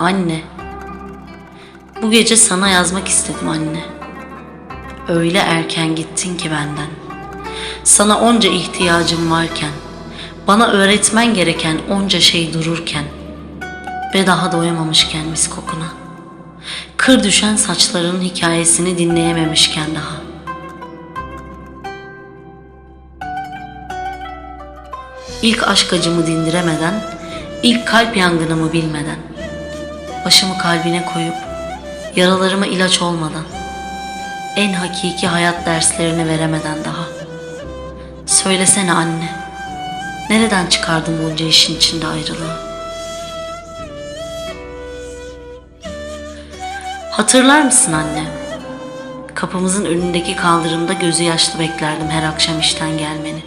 Anne. Bu gece sana yazmak istedim anne. Öyle erken gittin ki benden. Sana onca ihtiyacım varken, bana öğretmen gereken onca şey dururken ve daha doyamamışken mis kokuna. Kır düşen saçlarının hikayesini dinleyememişken daha. İlk aşk acımı dindiremeden, ilk kalp yangınımı bilmeden, başımı kalbine koyup, yaralarıma ilaç olmadan, en hakiki hayat derslerini veremeden daha. Söylesene anne, nereden çıkardın bunca işin içinde ayrılığı? Hatırlar mısın anne? Kapımızın önündeki kaldırımda gözü yaşlı beklerdim her akşam işten gelmeni.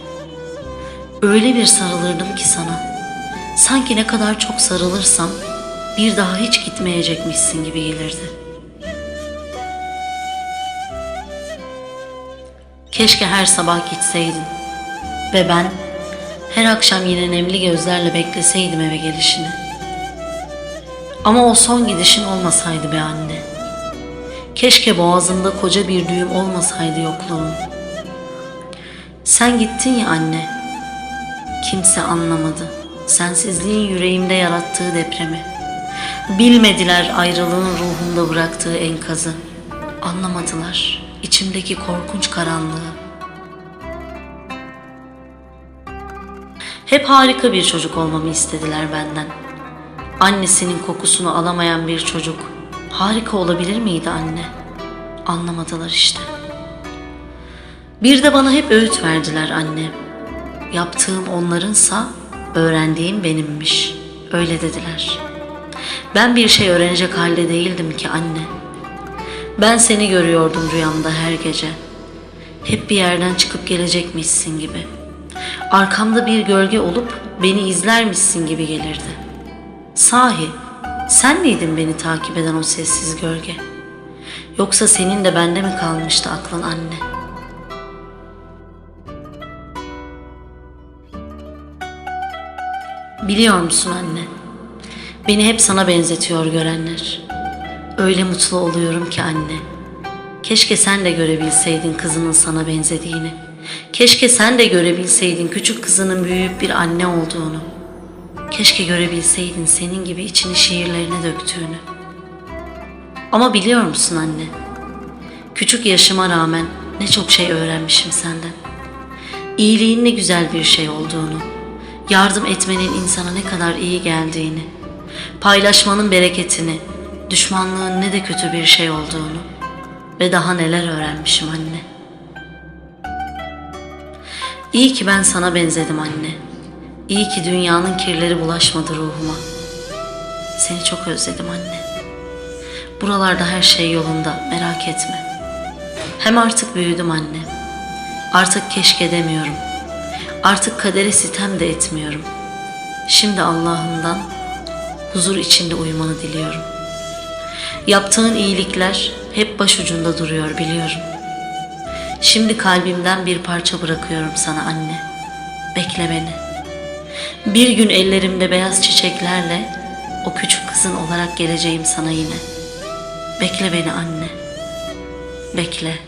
Öyle bir sarılırdım ki sana. Sanki ne kadar çok sarılırsam bir daha hiç gitmeyecekmişsin gibi gelirdi. Keşke her sabah gitseydin ve ben her akşam yine nemli gözlerle bekleseydim eve gelişini. Ama o son gidişin olmasaydı be anne. Keşke boğazımda koca bir düğüm olmasaydı yokluğun. Sen gittin ya anne. Kimse anlamadı. Sensizliğin yüreğimde yarattığı depremi. Bilmediler ayrılığın ruhumda bıraktığı enkazı. Anlamadılar içimdeki korkunç karanlığı. Hep harika bir çocuk olmamı istediler benden. Annesinin kokusunu alamayan bir çocuk harika olabilir miydi anne? Anlamadılar işte. Bir de bana hep öğüt verdiler anne. Yaptığım onlarınsa öğrendiğim benimmiş. Öyle dediler. Ben bir şey öğrenecek halde değildim ki anne. Ben seni görüyordum rüyamda her gece. Hep bir yerden çıkıp gelecekmişsin gibi. Arkamda bir gölge olup beni izlermişsin gibi gelirdi. Sahi sen miydin beni takip eden o sessiz gölge? Yoksa senin de bende mi kalmıştı aklın anne? Biliyor musun anne? Beni hep sana benzetiyor görenler. Öyle mutlu oluyorum ki anne. Keşke sen de görebilseydin kızının sana benzediğini. Keşke sen de görebilseydin küçük kızının büyüyüp bir anne olduğunu. Keşke görebilseydin senin gibi içini şiirlerine döktüğünü. Ama biliyor musun anne? Küçük yaşıma rağmen ne çok şey öğrenmişim senden. İyiliğin ne güzel bir şey olduğunu, yardım etmenin insana ne kadar iyi geldiğini, paylaşmanın bereketini, düşmanlığın ne de kötü bir şey olduğunu ve daha neler öğrenmişim anne. İyi ki ben sana benzedim anne. İyi ki dünyanın kirleri bulaşmadı ruhuma. Seni çok özledim anne. Buralarda her şey yolunda, merak etme. Hem artık büyüdüm anne. Artık keşke demiyorum. Artık kadere sitem de etmiyorum. Şimdi Allah'ımdan huzur içinde uyumanı diliyorum. Yaptığın iyilikler hep başucunda duruyor biliyorum. Şimdi kalbimden bir parça bırakıyorum sana anne. Bekle beni. Bir gün ellerimde beyaz çiçeklerle o küçük kızın olarak geleceğim sana yine. Bekle beni anne. Bekle.